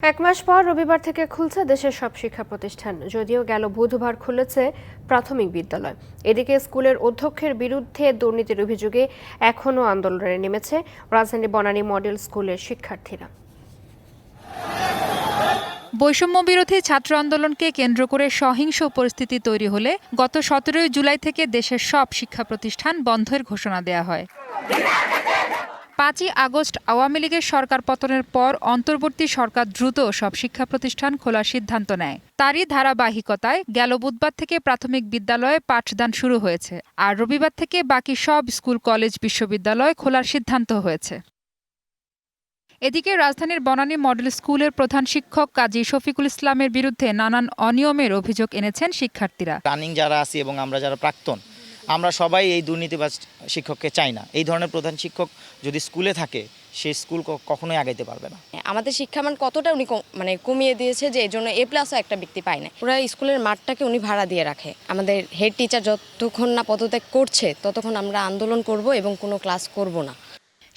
এক মাস পর রবিবার থেকে খুলছে দেশের সব শিক্ষা প্রতিষ্ঠান। যদিও গেল বুধবার খুলেছে প্রাথমিক বিদ্যালয়। এদিকে স্কুলের অধ্যক্ষের বিরুদ্ধে দুর্নীতির অভিযোগে এখনও আন্দোলনে নেমেছে রাজধানী বনানী মডেল স্কুলের শিক্ষার্থীরা। বৈষম্য বিরোধী ছাত্র আন্দোলনকে কেন্দ্র করে সহিংস পরিস্থিতি তৈরি হলে গত সতেরোই জুলাই থেকে দেশের সব শিক্ষা প্রতিষ্ঠান বন্ধের ঘোষণা দেয়া হয়। পাঁচই আগস্ট আওয়ামী লীগের সরকার পতনের পর অন্তর্বর্তী সরকার দ্রুত সব শিক্ষা প্রতিষ্ঠান খোলার সিদ্ধান্ত নেয়। তারই ধারাবাহিকতায় গেল বুধবার থেকে প্রাথমিক বিদ্যালয়ে পাঠদান শুরু হয়েছে আর রবিবার থেকে বাকি সব স্কুল, কলেজ, বিশ্ববিদ্যালয় খোলার সিদ্ধান্ত হয়েছে। এদিকে রাজধানীর বনানী মডেল স্কুলের প্রধান শিক্ষক কাজী শফিকুল ইসলামের বিরুদ্ধে নানান অনিয়মের অভিযোগ এনেছেন শিক্ষার্থীরা। রানিং যারা আছি এবং আমরা যারা প্রাক্তন আমরা সবাই এই দুর্নীতিবাজ শিক্ষককে চাই না। এই ধরনের প্রধান শিক্ষক যদি স্কুলে থাকে, সে স্কুল কখনোই আগাইতে পারবে না। আমাদের শিক্ষামান কতটা উনি মানে কমিয়ে দিয়েছে যে এই জন্য এ প্লাসও একটা ব্যক্তি পায় না ওরা স্কুলের মাঠটাকে উনি ভাড়া দিয়ে রাখে। আমাদের হেড টিচার যতক্ষণ না পদত্যাগ করছে, ততক্ষণ আমরা আন্দোলন করব এবং কোনো ক্লাস করব না।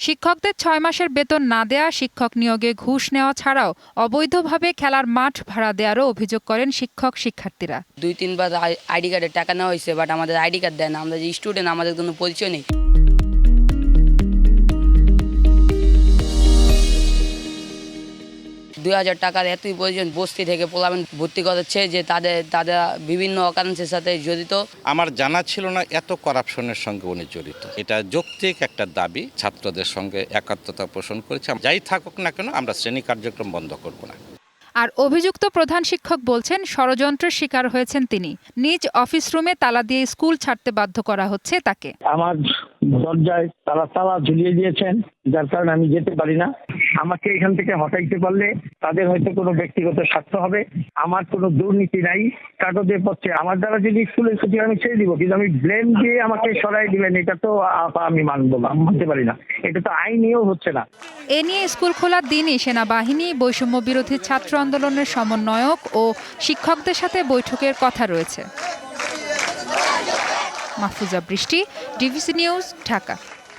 শিক্ষকদের ছয় মাসের বেতন না দেয়া, শিক্ষক নিয়োগে ঘুষ নেওয়া ছাড়াও অবৈধভাবে খেলার মাঠ ভাড়া দেওয়ারও অভিযোগ করেন শিক্ষক শিক্ষার্থীরা। দুই তিনবার আইডি কার্ডের টাকা নেওয়া হয়েছে বাট আমাদের আইডি কার্ড দেয় না। আমরা যে স্টুডেন্ট আমাদের কোনো পরিচয় নেই। দুই হাজার টাকার এতই প্রয়োজন বস্তি থেকে পোলাবেন ভর্তি করাচ্ছে যে তাদের তাদের বিভিন্ন অকারেন্সের সাথে জড়িত। আমার জানা ছিল না এত করাপশনের সঙ্গে উনি জড়িত। এটা যৌক্তিক একটা দাবি ছাত্রদের সঙ্গে একাত্মতা পোষণ করেছে। যাই থাকুক না কেন আমরা শ্রেণি কার্যক্রম বন্ধ করব না। আর অভিযুক্ত প্রধান শিক্ষক বলছেন ষড়যন্ত্রের শিকার হয়েছেন তিনি। নিজ অফিস রুমে তালা দিয়ে স্কুল ছাড়তে বাধ্য করা হচ্ছে তাকে। আমার দরজায় তারা তালা ঝুলিয়ে দিয়েছেন। যার কারণে আমি যেতে পারি না। আমাকে এখান থেকে হটাইতে পারলে তাদের হয়তো কোনো ব্যক্তিগত স্বার্থ হবে। আমার কোনো দুর্নীতি নাই। কাগজে পত্রে আমার দ্বারা যদি স্কুলের ছুটি আমি ছেড়ে দিব। কিন্তু আমি ব্লেম দিয়ে আমাকে সরাই দিবেন, এটা তো আমি মানবো না, মানতে পারি না। এটা তো আইনিও হচ্ছে না। এ নিয়ে স্কুল খোলার দিনই সেনাবাহিনী বৈষম্য বিরোধী ছাত্র আন্দোলনের সমন্বয়ক ও শিক্ষকদের সাথে বৈঠকের কথা রয়েছে। মাহফুজা বৃষ্টি ডিভিসি নিউজ, ঢাকা।